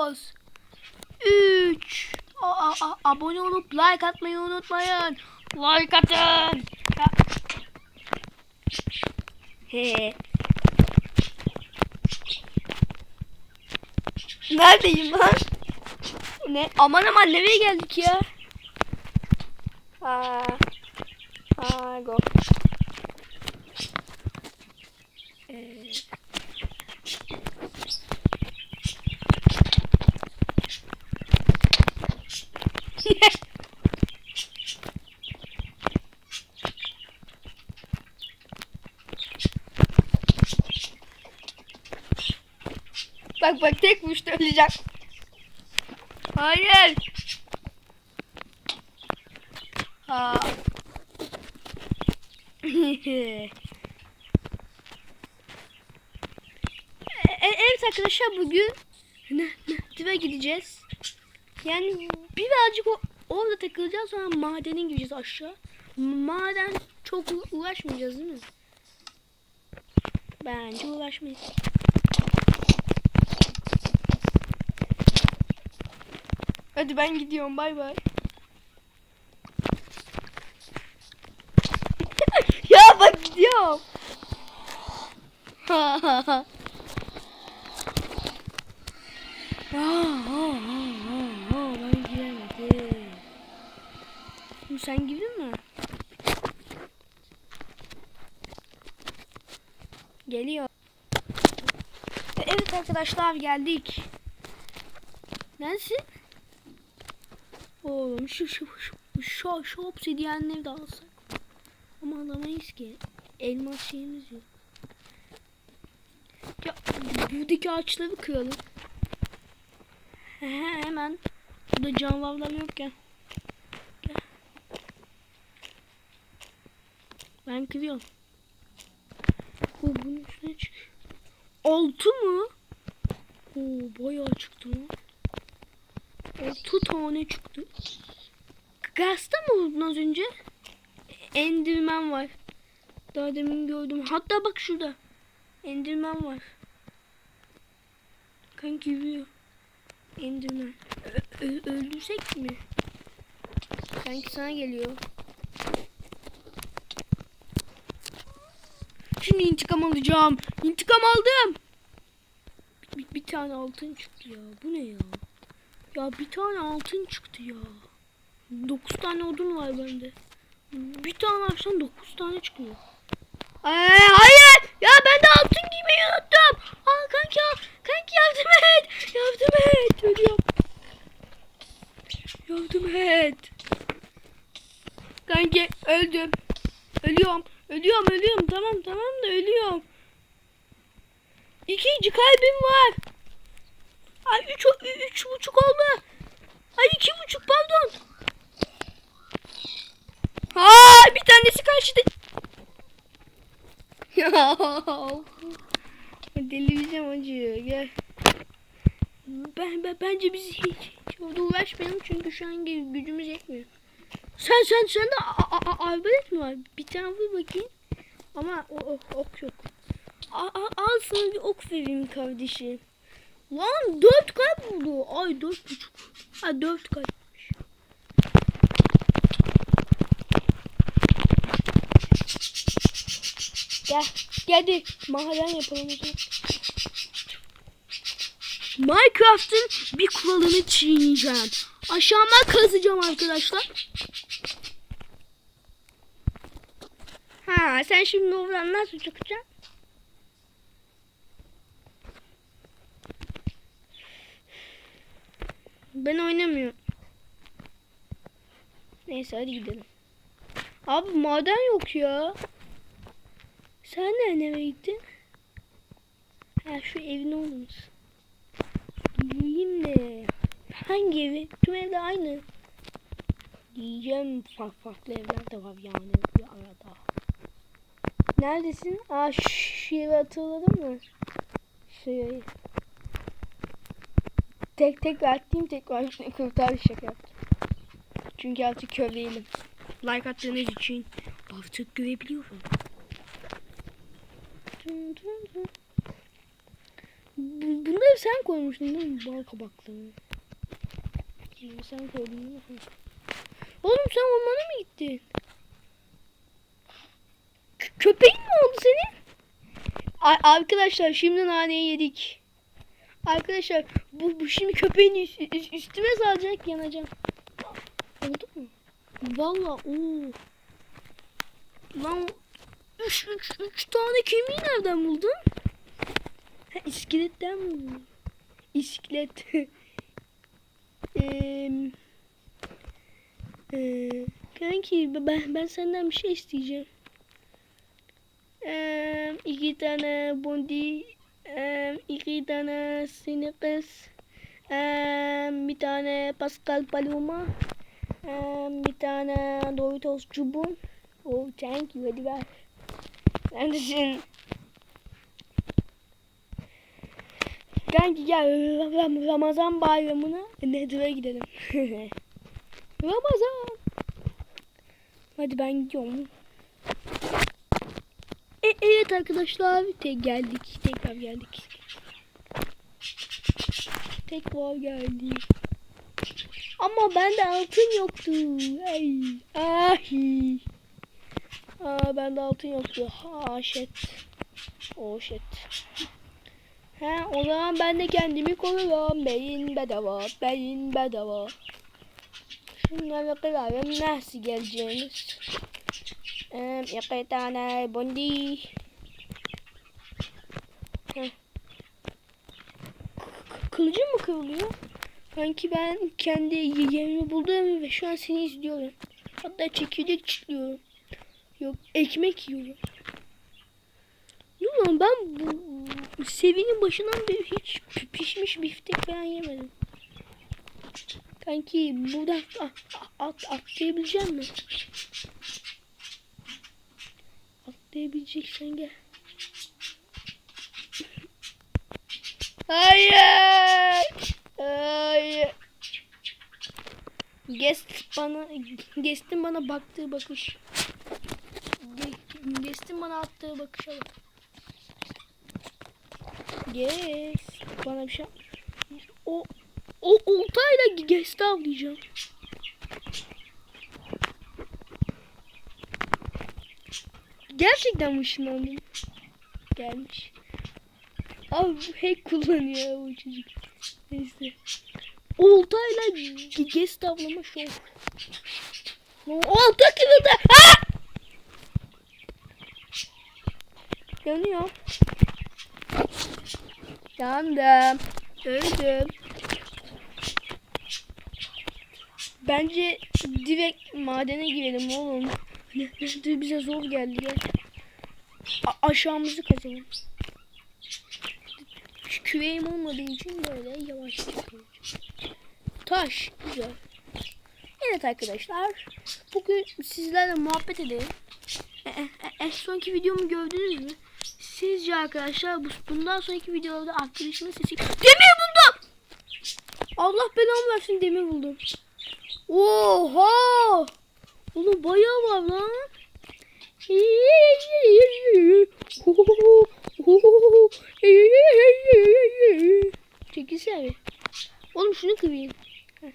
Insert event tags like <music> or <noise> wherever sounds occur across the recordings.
3 Abone olup like atmayı unutmayın. Like atın. He. Neredeyim lan? Ne? Aman aman nereye geldik ya? Ha. Ha go. Ee, bak bak tek vuruşta öleceğim. Hayır. Ha. <laughs> E- evet arkadaşlar bugün ne, gideceğiz. Yani birazcık o, orada takılacağız sonra madene gideceğiz aşağı. Maden çok uğraşmayacağız değil mi? Bence uğraşmayız. Hadi ben gidiyorum bay bay. <laughs> ya bak gidiyorum. Ha ha ha. Ben giremedim. Sen girdin mi? Geliyor. Evet arkadaşlar geldik. Neredesin? Oğlum şu şu şu şu, şu obsidyenleri de alsak. Ama alamayız ki. Elmas şeyimiz yok. Ya buradaki ağaçları kıralım. He, hemen. Burada canavarlar yok ya. Ben kırıyorum. Oo, bunun üstüne çık. Altı mı? Oo, bayağı çıktı lan. Altı tane çıktı. Gazta mı vurdun az önce? Endirmen var. Daha demin gördüm. Hatta bak şurada. Endirmen var. Kanki yürüyor. Endirmen. Ö- öldürsek mi? Kanki sana geliyor. Şimdi intikam alacağım. İntikam aldım. Bir, bir tane altın çıktı ya. Bu ne ya? Ya bir tane altın çıktı ya. 9 tane odun var bende. Bir tane açsam 9 tane çıkıyor. Ee, hayır! Ya ben de altın giymeyi unuttum. Aa kanki al. Kanki yardım et. Yardım et. Ölüyorum. Yardım et. Kanki öldüm. Ölüyorum. Ölüyorum ölüyorum. Tamam tamam da ölüyorum. İkinci kalbim var. Ay üç, üç buçuk oldu. Ay iki buçuk pardon. Ha bir tanesi kaçtı. <laughs> Ya delireceğim acı gel. Ben, ben bence biz hiç, hiç orada uğraşmayalım çünkü şu an gü- gücümüz yetmiyor. Sen sen sen de arbalet mi var? Bir tane vur bakayım. Ama o, o ok yok. A, a, al sana bir ok vereyim kardeşim. Lan dört kalp buldu. Ay dört buçuk. Ha dört kalpmiş. Gel. Geldi. Mahallen yapalım o zaman. Minecraft'ın bir kuralını çiğneyeceğim. Aşağıma kazacağım arkadaşlar. Ha sen şimdi oradan nasıl çıkacaksın? Ben oynamıyorum. Neyse hadi gidelim. Abi maden yok ya. Sen de nereye gittin? Ha şu evin olmuş. Diyeyim de. Hangi evi? Tüm evde aynı. Diyeceğim farklı farklı evler de var yani bir arada. Neredesin? Aa şu evi hatırladın mı? Şu evi. Tek tek attım tekrar kurtar şaka yaptım. Çünkü artık kör değilim. Like attığınız için artık görebiliyorum. Bunları sen koymuştun değil mi? Bal kabaklarını. Şimdi sen koydun değil mi? Oğlum sen ormana mı gittin? Kö- köpeğin mi oldu senin? Arkadaşlar şimdi naneyi yedik. Arkadaşlar bu, bu şimdi köpeğin üst- üst- üstüme salacak yanacağım. Oldu mu? Valla ooo. Lan 3 3 3 tane kemiği nereden buldun? Ha, iskeletten mi buldun? İskelet. <laughs> Ee, kanki ben, ben senden bir şey isteyeceğim. Ee, iki tane bondi, ee, iki tane sinikes, ee, bir tane Pascal Paloma, ee, bir tane Doritos çubuğum. Oh thank you hadi ver. Neredesin? Kanki gel Ram- Ramazan bayramına Nedir'e gidelim. <laughs> Ramazan. Hadi ben gidiyorum. Evet arkadaşlar te geldik. Tekrar geldik. Tekrar geldik. Ama bende altın yoktu. Ay. Ay. Aa bende altın yoktu. Ha shit. Oh shit. He o zaman ben de kendimi koruyorum. Beyin bedava. Beyin bedava. Şunları kırarım. Nasıl geleceğiniz? Ee, iki tane bondi. Heh. Kılıcım mı kırılıyor? Sanki ben kendi yerimi buldum ve şu an seni izliyorum. Hatta çekirdek çitliyorum. Yok ekmek yiyorum. Lan ben bu sevinin başından beri hiç pi- pişmiş biftek falan yemedim. Kanki buradan at, at, atlayabilecek misin? Atlayabileceksen gel. Hayır. Hayır. Guest bana Guest'in bana baktığı bakış. Guest'in bana attığı bakışa bak. Guest bana bir şey o o oltayla Guest'i avlayacağım. Gerçekten ışınlandım? Gelmiş. Abi bu hack kullanıyor bu çocuk. Neyse. Oltayla Guest avlama şov. Olta kırıldı. Ha! Yanıyor. Yandım. Öldüm. Bence direkt madene girelim oğlum. Ne- bize zor geldi ya. A- aşağımızı kazalım. Şu küreğim olmadığı için böyle yavaş çıkıyor. Taş. Güzel. Evet arkadaşlar. Bugün sizlerle muhabbet edelim. E, e, e, en sonki videomu gördünüz mü? Sizce arkadaşlar bu, bundan sonraki videolarda arkadaşımın sesi... Demir buldum! Allah belamı versin demir buldum. Oha! Oğlum bayağı var lan. Çekilsene. Oğlum şunu kırayım. Heh.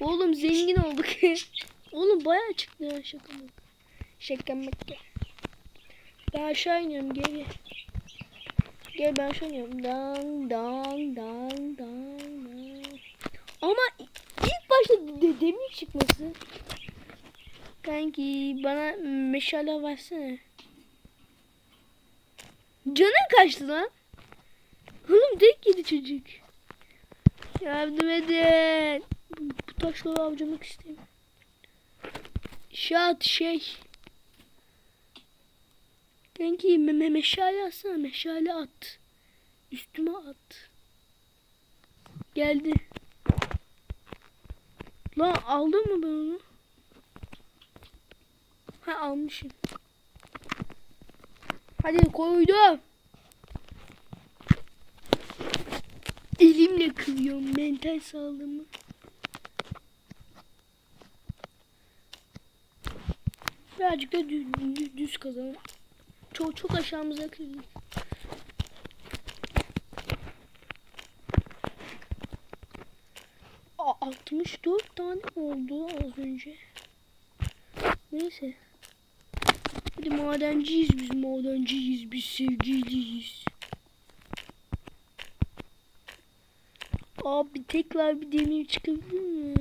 Oğlum zengin olduk. <laughs> Oğlum bayağı çıktı ya şaka mı? Şaka mı? Ben aşağı iniyorum gel. Gel ben aşağı iniyorum. Dan dan dan dan dan. Ama ilk başta de demir çıkması. Kanki bana meşale versene. Canın kaçtı lan. Oğlum tek yedi çocuk. Yardım edin. Bu, bu taşları avcımak istemiyorum. Şat şey. Kanki me me meşale atsana. Meşale at. Üstüme at. Geldi. Lan aldın mı ben onu? Ha almışım. Hadi koydum. Elimle kırıyorum mental sağlığımı. Birazcık da düz, düz, düz. Çok çok aşağımıza kırıyor. 64 tane oldu az önce. Neyse. Hadi madenciyiz biz madenciyiz biz sevgiliyiz. Abi tekrar bir demir çıkabilir mi?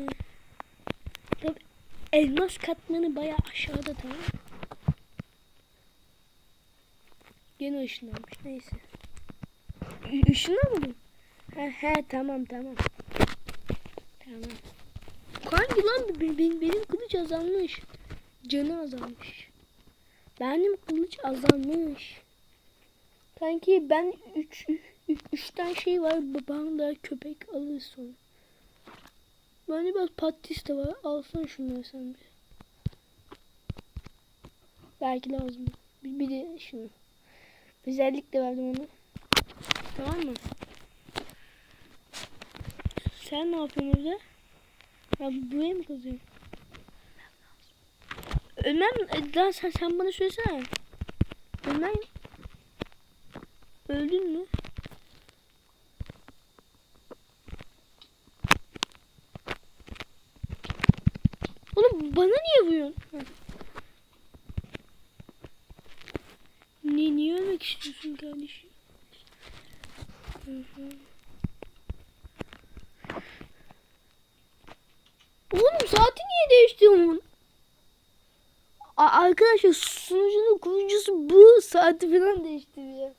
Tabii elmas katmanı baya aşağıda tamam? Gene ışınlanmış neyse. Işınlanmadım. He he tamam tamam. Tamam. Hangi lan benim, benim, kılıç azalmış. Canı azalmış. Benim kılıç azalmış. Kanki ben 3 3 tane şey var. Babam da köpek alır sonra. Bende biraz patates de var. Alsana şunları sen bir. Belki lazım. Bir, bir de şunu. Özellikle verdim onu. Tamam mı? Sen ne yapıyorsun evde? Ya buraya mı kazıyorsun? Ölmem. e, Lan sen, sen bana söylesene. Ölmem. Öldün mü? Oğlum bana niye vuruyorsun? Niye, niye ölmek istiyorsun kardeşim? Hı hı. Oğlum saati A- Arkadaşlar sunucunun kurucusu bu saati falan değiştiriyor.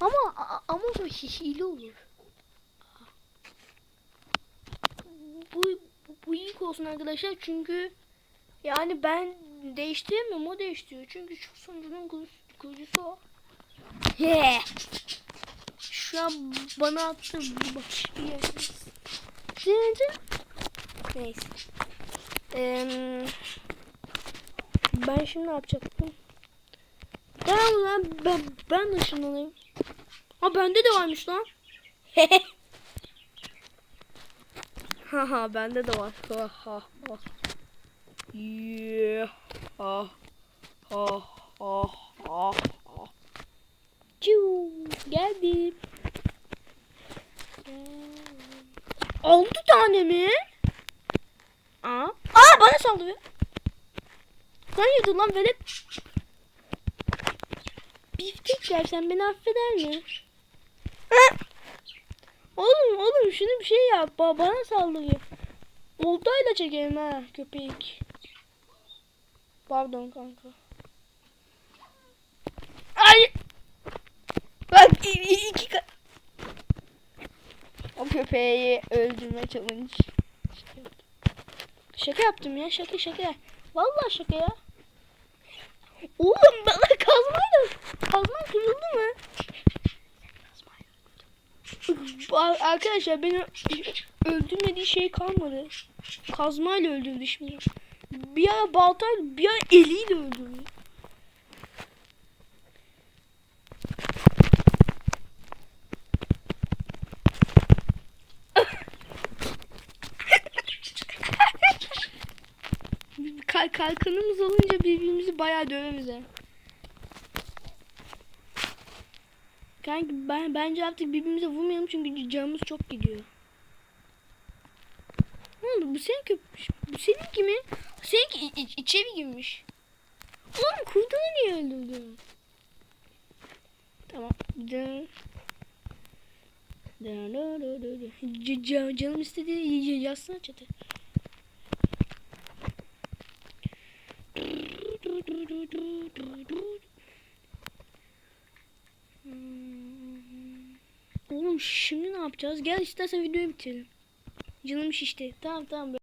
Ama ama bu hi- hile olur. Bu, bu, ilk olsun arkadaşlar çünkü yani ben değiştiremiyorum o değiştiriyor. Çünkü şu sunucunun kurucusu, o. He. Şu an bana attı bu. Neyse. Eee, ben şimdi ne yapacaktım? Tamam lan ben, ben de ışınlanayım. Ha bende de varmış lan. <laughs> Haha bende de var. Ha ha ha. Yeah. Ha ha ha ha. Ciu, geldim. Altı tane mi? Aa, aa bana saldırıyor. Sen yedin lan böyle. Biftek yersen beni affeder mi? Oğlum oğlum şunu bir şey yap. Ba- bana saldırıyor. Oltayla çekelim ha köpek. Pardon kanka. Ay. Bak i- i- iki ka- O köpeği öldürme challenge. Şaka yaptım. Ya şaka şaka. Vallahi şaka ya. Oğlum bana kazmayla kazma kırıldı mı? Arkadaşlar beni öldürmediği şey kalmadı. Kazmayla öldürdü şimdi. Bir ara baltayla bir ara eliyle öldürdü. Kalkanımız olunca birbirimizi bayağı döveriz ha. Kanki ben bence artık birbirimize vurmayalım çünkü canımız çok gidiyor. Ne oldu? Bu senin köp bu seninki mi? Seninki iç- içeri girmiş. Oğlum kurduğunu niye öldürdün? Tamam. Canım istedi y- yazsana çatı. Oğlum şimdi ne yapacağız? Gel istersen videoyu bitirelim. Canım şişti. Tamam tamam